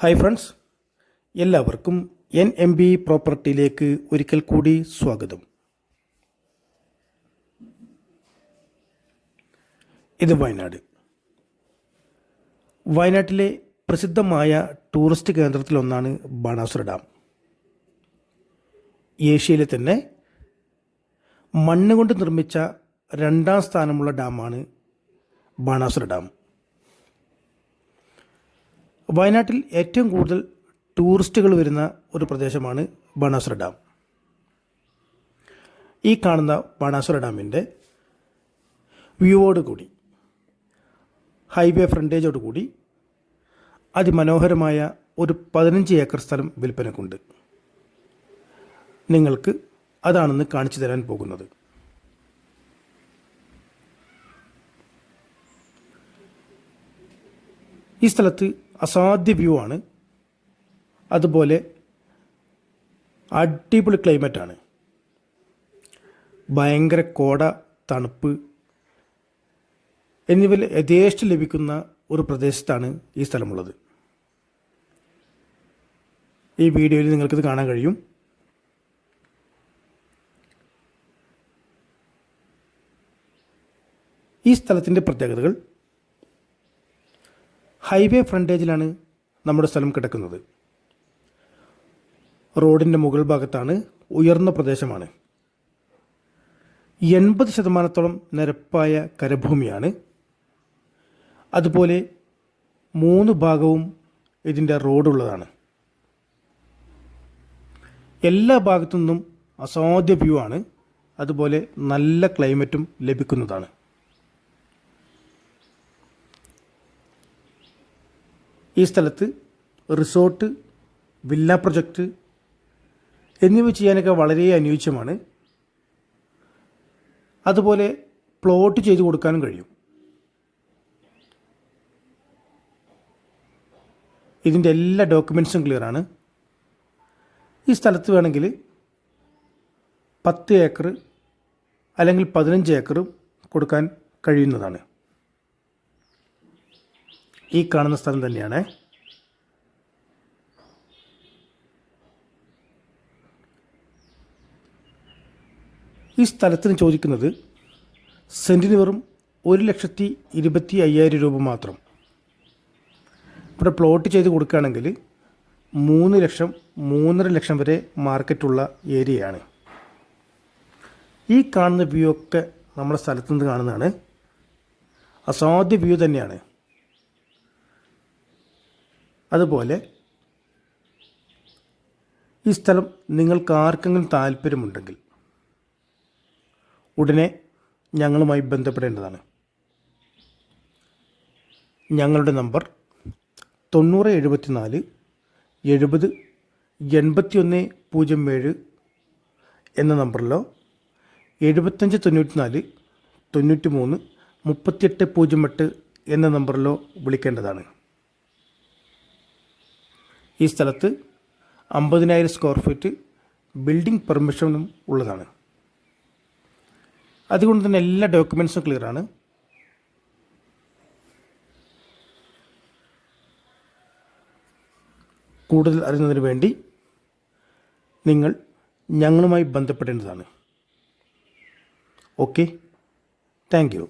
Hi friends എല്ലാവർക്കും N M B പ്രോപ്പർട്ടിയിലേക്ക് ഒരിക്കൽ കൂടി സ്വാഗതം. ഇത് വയനാട്. വയനാട്ടിലെ പ്രസിദ്ധമായ ടൂറിസ്റ്റ് കേന്ദ്രത്തിലൊന്നാണ് ബാണാസുര ഡാം. ഏഷ്യയിലെ തന്നെ മണ്ണ് കൊണ്ട് നിർമ്മിച്ച രണ്ടാം സ്ഥാനമുള്ള ഡാമാണ് ബാണാസുര ഡാം. വയനാട്ടിൽ ഏറ്റവും കൂടുതൽ ടൂറിസ്റ്റുകൾ വരുന്ന ഒരു പ്രദേശമാണ് ബാണാസുര ഡാം. ഈ കാണുന്ന ബാണാസുര ഡാമിന്റെ വ്യൂവോട് കൂടി ഹൈവേ ഫ്രണ്ടേജോട് കൂടി അതിമനോഹരമായ ഒരു പതിനഞ്ച് ഏക്കർ സ്ഥലം വിൽപ്പനക്കുണ്ട്. നിങ്ങൾക്ക് അതാണെന്ന് കാണിച്ചു തരാൻ പോകുന്നത്. ഈ സ്ഥലത്ത് അസാധ്യ വ്യൂ ആണ്. അതുപോലെ അടിപൊളി ആണ്. ഭയങ്കര കോട തണുപ്പ് എന്നിവ യഥേഷ്ടം ലഭിക്കുന്ന ഒരു പ്രദേശത്താണ് ഈ സ്ഥലമുള്ളത്. ഈ വീഡിയോയിൽ നിങ്ങൾക്കിത് കാണാൻ കഴിയും. ഈ സ്ഥലത്തിന്റെ പ്രത്യേകതകൾ ഹൈവേ ഫ്രണ്ടേജിലാണ് നമ്മുടെ സ്ഥലം കിടക്കുന്നത്. റോഡിന്റെ മുകൾ ഭാഗത്താണ് ഉയർന്ന പ്രദേശമാണ്. എൺപത് ശതമാനത്തോളം നിരപ്പായ കരഭൂമിയാണ്. അതുപോലെ മൂന്ന് ഭാഗവും ഇതിന്റെ റോഡുള്ളതാണ്. എല്ലാ ഭാഗത്തു നിന്നും അസാധ്യ വ്യൂ ആണ്. അതുപോലെ നല്ല ക്ലൈമറ്റും ലഭിക്കുന്നതാണ്. ഈ സ്ഥലത്ത് റിസോർട്ട് വില്ല പ്രൊജക്റ്റ് എന്നിവ ചെയ്യാനൊക്കെ വളരെ അനുയോജ്യമാണ്. അതുപോലെ പ്ലോട്ട് ചെയ്തു കൊടുക്കാനും കഴിയും. ഇതിന്റെ എല്ലാ ഡോക്യുമെൻസും ക്ലിയറാണ് ഈ സ്ഥലത്ത് വേണമെങ്കിൽ പത്ത് ഏക്കർ അല്ലെങ്കിൽ പതിനഞ്ച് ഏക്കറും കൊടുക്കാൻ കഴിയുന്നതാണ്. ഈ കാണുന്ന സ്ഥലം തന്നെയാണ്. ഈ സ്ഥലത്തിന് ചോദിക്കുന്നത് സെന്റിന് വെറും ഒരു ലക്ഷത്തി ഇരുപത്തി അയ്യായിരം രൂപ മാത്രം. ഇവിടെ പ്ലോട്ട് ചെയ്ത് കൊടുക്കുകയാണെങ്കിൽ മൂന്ന് ലക്ഷം മൂന്നര ലക്ഷം വരെ മാർക്കറ്റുള്ള ഏരിയയാണ് ഈ കാണുന്ന വ്യൂ ഒക്കെ നമ്മുടെ സ്ഥലത്തു നിന്ന് കാണുന്നതാണ്. അസാധ്യ വ്യൂ തന്നെയാണ്. അതുപോലെ ഈ സ്ഥലം നിങ്ങൾക്ക് ആർക്കെങ്കിലും താല്പര്യമുണ്ടെങ്കിൽ ഉടനെ ഞങ്ങളുമായി ബന്ധപ്പെടേണ്ടതാണ്. ഞങ്ങളുടെ നമ്പർ തൊണ്ണൂറ് എഴുപത്തിനാല് എഴുപത് എൺപത്തിയൊന്ന് പൂജ്യം ഏഴ് എന്ന നമ്പറിലോ എഴുപത്തഞ്ച് തൊണ്ണൂറ്റിനാല് തൊണ്ണൂറ്റി മൂന്ന് മുപ്പത്തിയെട്ട് പൂജ്യം എട്ട് എന്ന നമ്പറിലോ വിളിക്കേണ്ടതാണ്. ഈ സ്ഥലത്ത് അമ്പതിനായിരം സ്ക്വയർ ഫീറ്റ് ബിൽഡിംഗ് പെർമിഷനും ഉള്ളതാണ്. അതുകൊണ്ട് തന്നെ എല്ലാ ഡോക്യുമെൻസും ക്ലിയറാണ് കൂടുതൽ അറിയുന്നതിന് വേണ്ടി നിങ്ങൾ ഞങ്ങളുമായി ബന്ധപ്പെടേണ്ടതാണ്. Okay thank you